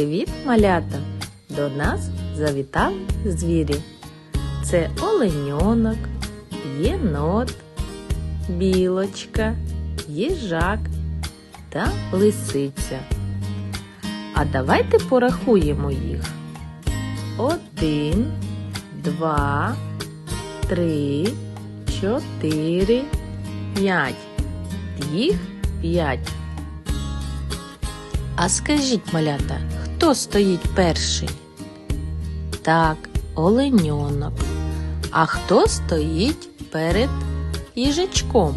Привіт, малята! До нас завітали звірі. Це оленьонок, єнот, білочка, їжак та лисиця. А давайте порахуємо їх. Один, два, три, чотири, п'ять. Їх п'ять. А скажіть, малята, хто стоїть перший? Так, оленьонок. А хто стоїть перед їжачком?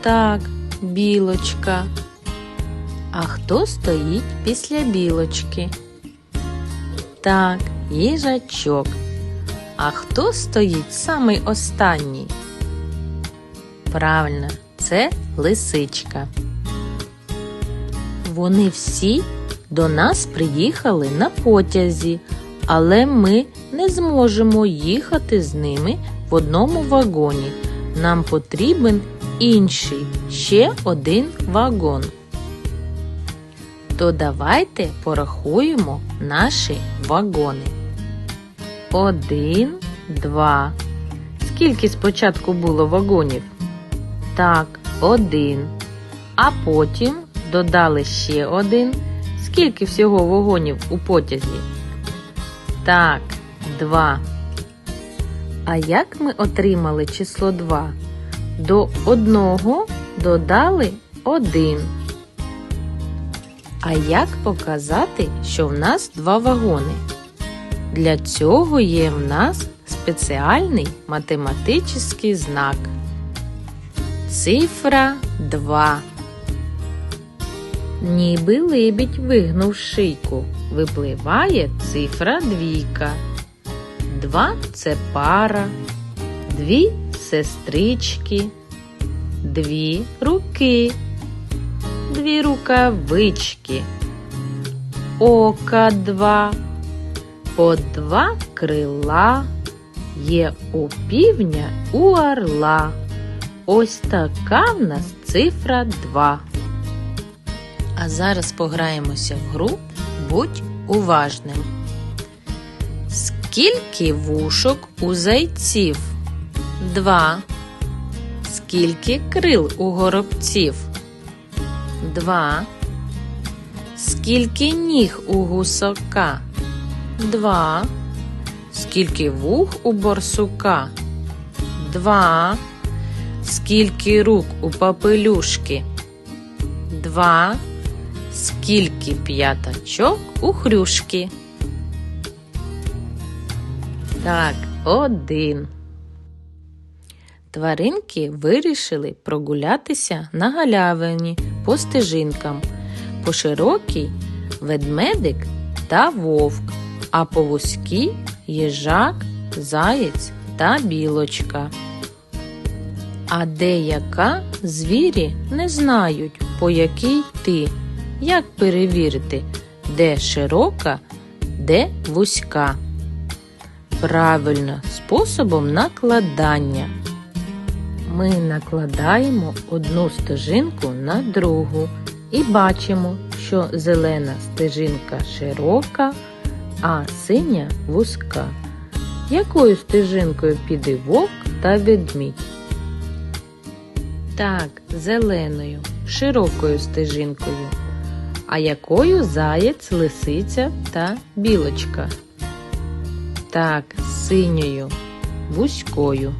Так, білочка. А хто стоїть після білочки? Так, їжачок. А хто стоїть самий останній? Правильно, це лисичка. Вони всі до нас приїхали на потязі, але ми не зможемо їхати з ними в одному вагоні. Нам потрібен інший ще один вагон. То давайте порахуємо наші вагони. Один, два. Скільки спочатку було вагонів? Так, один. А потім додали ще один. Скільки всього вагонів у потязі? Так, два. А як ми отримали число 2? До одного додали один. А як показати, що в нас два вагони? Для цього є в нас спеціальний математичний знак. Цифра 2. Ніби лебідь вигнув шийку, випливає цифра двійка. Два це пара, дві сестрички, дві руки, дві рукавички, ока два, по два крила. Є у півня у орла. Ось така в нас цифра 2. А зараз пограємося в гру Будь уважним. Скільки вушок у зайців? Два. Скільки крил у горобців? Два. Скільки ніг у гусака? Два. Скільки вух у борсука? Два. Скільки рук у папелюшки? Два. Скільки п'ятачок у хрюшки? Так, один. Тваринки вирішили прогулятися на галявині по стежинкам. По широкій ведмедик та вовк, а по вузькій їжак, заєць та білочка. А деяка звірі не знають, по якій йти. Як перевірити, де широка, де вузька? Правильно, способом накладання. Ми накладаємо одну стежинку на другу і бачимо, що зелена стежинка широка, а синя вузька. Якою стежинкою піде вовк та ведмідь? Так, зеленою, широкою стежинкою. А якою заєць, лисиця та білочка? Так, синьою, вузькою.